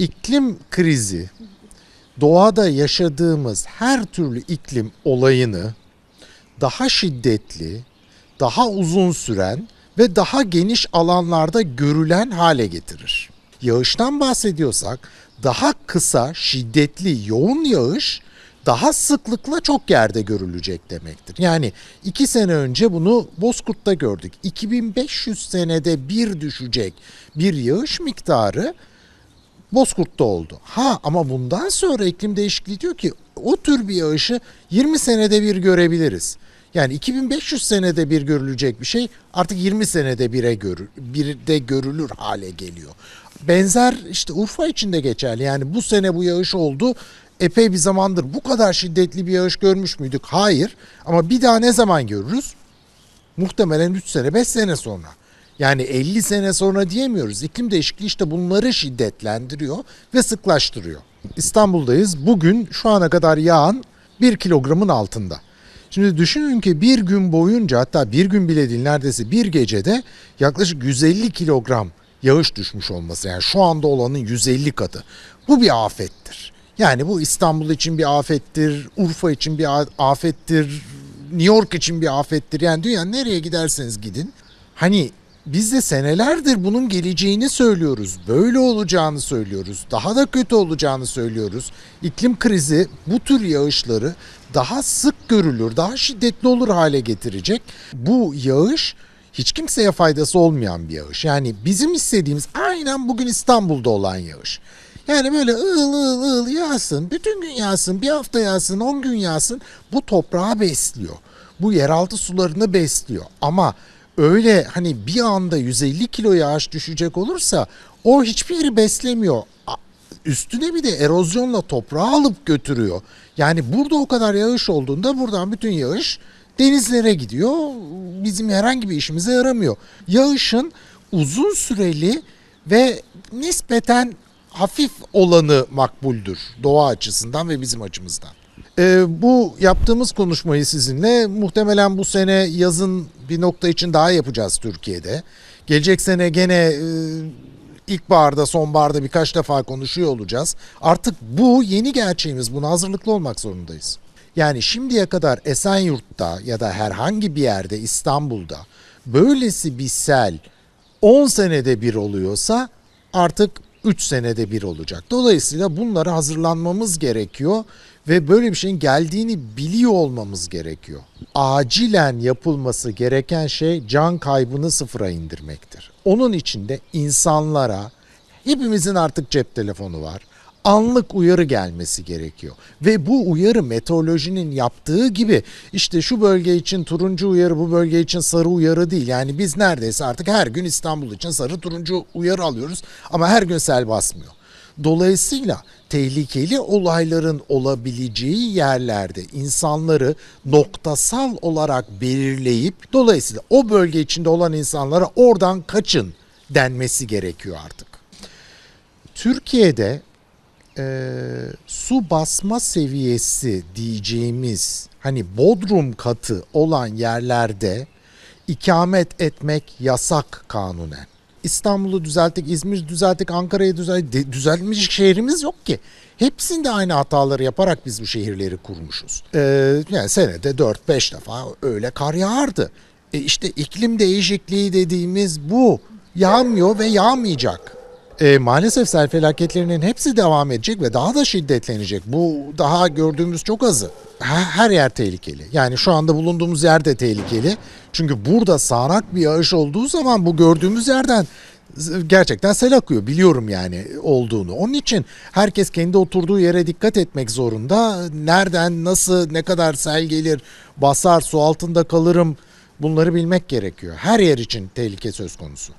iklim krizi doğada yaşadığımız her türlü iklim olayını daha şiddetli, daha uzun süren ve daha geniş alanlarda görülen hale getirir. Yağıştan bahsediyorsak daha kısa, şiddetli, yoğun yağış daha sıklıkla çok yerde görülecek demektir. Yani iki sene önce bunu Bozkurt'ta gördük. 2500 senede bir düşecek bir yağış miktarı Bozkurt'ta oldu. Ha ama bundan sonra iklim değişikliği diyor ki o tür bir yağışı 20 senede bir görebiliriz. Yani 2500 senede bir görülecek bir şey artık 20 senede bire görü, bir de görülür hale geliyor. Benzer işte Urfa için de geçerli. Yani bu sene bu yağış oldu. Epey bir zamandır bu kadar şiddetli bir yağış görmüş müydük? Hayır. Ama bir daha ne zaman görürüz? Muhtemelen 3 sene 5 sene sonra. Yani 50 sene sonra diyemiyoruz. İklim değişikliği işte bunları şiddetlendiriyor ve sıklaştırıyor. İstanbul'dayız. Bugün şu ana kadar yağan 1 kilogramın altında. Şimdi düşünün ki bir gün boyunca hatta bir gün bile değil neredeyse bir gecede yaklaşık 150 kilogram yağış düşmüş olması. Yani şu anda olanın 150 katı. Bu bir afettir. Yani bu İstanbul için bir afettir, Urfa için bir afettir, New York için bir afettir. Yani dünya nereye giderseniz gidin. Hani biz de senelerdir bunun geleceğini söylüyoruz. Böyle olacağını söylüyoruz. Daha da kötü olacağını söylüyoruz. İklim krizi bu tür yağışları daha sık görülür, daha şiddetli olur hale getirecek. Bu yağış hiç kimseye faydası olmayan bir yağış. Yani bizim istediğimiz aynen bugün İstanbul'da olan yağış. Yani böyle ığıl ığıl ığıl yağsın, bütün gün yağsın, bir hafta yağsın, 10 gün yağsın. Bu toprağı besliyor. Bu yeraltı sularını besliyor. Ama öyle hani bir anda 150 kilo yağış düşecek olursa o hiçbir yeri beslemiyor. Üstüne bir de erozyonla toprağı alıp götürüyor. Yani burada o kadar yağış olduğunda buradan bütün yağış denizlere gidiyor. Bizim herhangi bir işimize yaramıyor. Yağışın uzun süreli ve nispeten hafif olanı makbuldür doğa açısından ve bizim açımızdan. Ee, bu yaptığımız konuşmayı sizinle muhtemelen bu sene yazın bir nokta için daha yapacağız Türkiye'de. Gelecek sene gene e, ilkbaharda sonbaharda birkaç defa konuşuyor olacağız. Artık bu yeni gerçeğimiz buna hazırlıklı olmak zorundayız. Yani şimdiye kadar Esenyurt'ta ya da herhangi bir yerde İstanbul'da böylesi bir sel 10 senede bir oluyorsa artık 3 senede bir olacak. Dolayısıyla bunlara hazırlanmamız gerekiyor ve böyle bir şeyin geldiğini biliyor olmamız gerekiyor. Acilen yapılması gereken şey can kaybını sıfıra indirmektir. Onun için de insanlara hepimizin artık cep telefonu var anlık uyarı gelmesi gerekiyor. Ve bu uyarı meteorolojinin yaptığı gibi işte şu bölge için turuncu uyarı bu bölge için sarı uyarı değil. Yani biz neredeyse artık her gün İstanbul için sarı turuncu uyarı alıyoruz ama her gün sel basmıyor. Dolayısıyla tehlikeli olayların olabileceği yerlerde insanları noktasal olarak belirleyip dolayısıyla o bölge içinde olan insanlara oradan kaçın denmesi gerekiyor artık. Türkiye'de e, su basma seviyesi diyeceğimiz hani bodrum katı olan yerlerde ikamet etmek yasak kanunen. İstanbul'u düzelttik, İzmir düzelttik, Ankara'yı düzelttik. Düzeltmiş şehrimiz yok ki. Hepsinde aynı hataları yaparak biz bu şehirleri kurmuşuz. Ee, yani senede 4-5 defa öyle kar yağardı. E işte iklim değişikliği dediğimiz bu. Yağmıyor ve yağmayacak. E, maalesef sel felaketlerinin hepsi devam edecek ve daha da şiddetlenecek. Bu daha gördüğümüz çok azı. Her, yer tehlikeli. Yani şu anda bulunduğumuz yer de tehlikeli. Çünkü burada sağanak bir yağış olduğu zaman bu gördüğümüz yerden gerçekten sel akıyor. Biliyorum yani olduğunu. Onun için herkes kendi oturduğu yere dikkat etmek zorunda. Nereden, nasıl, ne kadar sel gelir, basar, su altında kalırım bunları bilmek gerekiyor. Her yer için tehlike söz konusu.